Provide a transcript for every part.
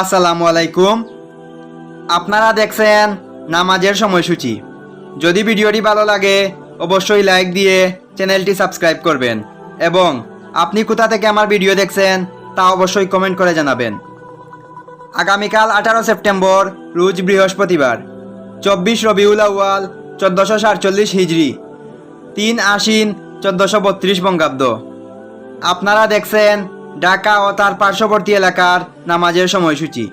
আসসালামু আলাইকুম। আপনারা দেখছেন নামাজের সময়সূচি। যদি ভিডিওটি ভালো লাগে, অবশ্যই লাইক দিয়ে চ্যানেলটি সাবস্ক্রাইব করবেন এবং আপনি কোথা থেকে আমার ভিডিও দেখছেন তা অবশ্যই কমেন্ট করে জানাবেন। আগামীকাল আঠারো সেপ্টেম্বর, রোজ বৃহস্পতিবার, চব্বিশ রবিউল আউয়াল, চোদ্দোশো সাতচল্লিশ হিজড়ি তিন আশ্বিন, চোদ্দোশো বত্রিশ বঙ্গাব্দ। আপনারা দেখছেন ঢাকা ও তার পার্শ্ববর্তী এলাকার নামাজের সময়সূচি।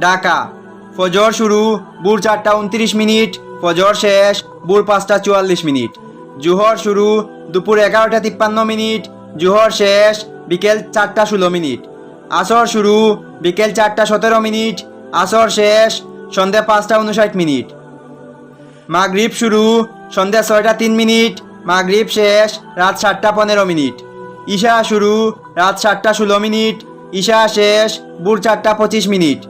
ঢাকা, ফজর শুরু, ভোর চারটা উনত্রিশ মিনিট, ফজর শেষ, ভোর পাঁচটা চুয়াল্লিশ মিনিট। জুহর শুরু, দুপুর এগারোটা তিপ্পান্ন মিনিট, জুহর শেষ, বিকেল চারটা ষোলো মিনিট। আসর শুরু, বিকেল চারটা সতেরো মিনিট, আসর শেষ, সন্ধ্যা পাঁচটা উনষাট মিনিট। মাগরিব শুরু, সন্ধ্যা ছয়টা তিন মিনিট, মাগরিব শেষ, রাত সাতটা পনেরো মিনিট। ঈশা শুরু, রাত সাতটা ষোলো মিনিট, ঈশা শেষ, ভোর চারটা পঁচিশ মিনিট।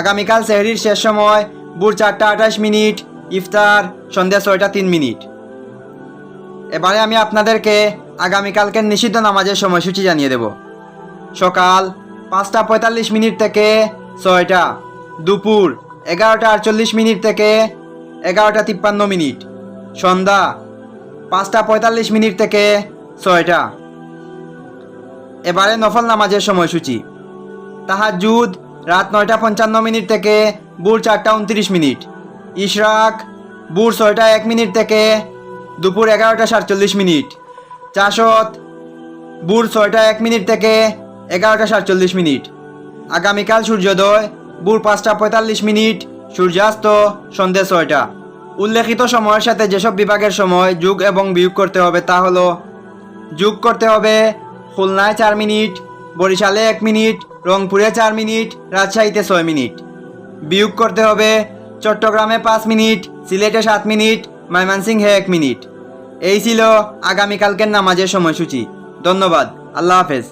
আগামীকাল সেহরির শেষ সময়, ভোর চারটা আঠাশ মিনিট, ইফতার, সন্ধ্যা ছয়টা তিন মিনিট। এবারে আমি আপনাদেরকে আগামীকালকের নিষিদ্ধ নামাজের সময়সূচি জানিয়ে দেব। সকাল পাঁচটা পঁয়তাল্লিশ মিনিট থেকে ছয়টা, দুপুর এগারোটা আটচল্লিশ মিনিট থেকে এগারোটা তিপ্পান্ন মিনিট, সন্ধ্যা পাঁচটা পঁয়তাল্লিশ মিনিট থেকে ছয়টা। এবারে নফল নামাজের সময়সূচি। তাহাজুদ রাত নয়টা পঞ্চান্ন মিনিট থেকে ভোর চারটা উনত্রিশ মিনিট। ইশরাক, ভোর ছয়টা এক মিনিট থেকে দুপুর এগারোটা সাতচল্লিশ মিনিট। চাষত, ভোর ছয়টা এক মিনিট থেকে এগারোটা সাতচল্লিশ মিনিট। আগামীকাল সূর্যোদয়, ভোর পাঁচটা পঁয়তাল্লিশ মিনিট, সূর্যাস্ত সন্ধে ছয়টা। উল্লেখিত সময়ের সাথে যেসব বিভাগের সময় যোগ এবং বিয়োগ করতে হবে তা হলো, যোগ করতে হবে খুলনায় চার মিনিট, বরিশালে এক মিনিট, রংপুরে চার মিনিট, রাজশাহীতে ছয় মিনিট। বিয়োগ করতে হবে চট্টগ্রামে পাঁচ মিনিট, সিলেটে সাত মিনিট, ময়মনসিংহে এক মিনিট। এই ছিল আগামীকালকের নামাজের সময়সূচি। ধন্যবাদ। আল্লাহ হাফেজ।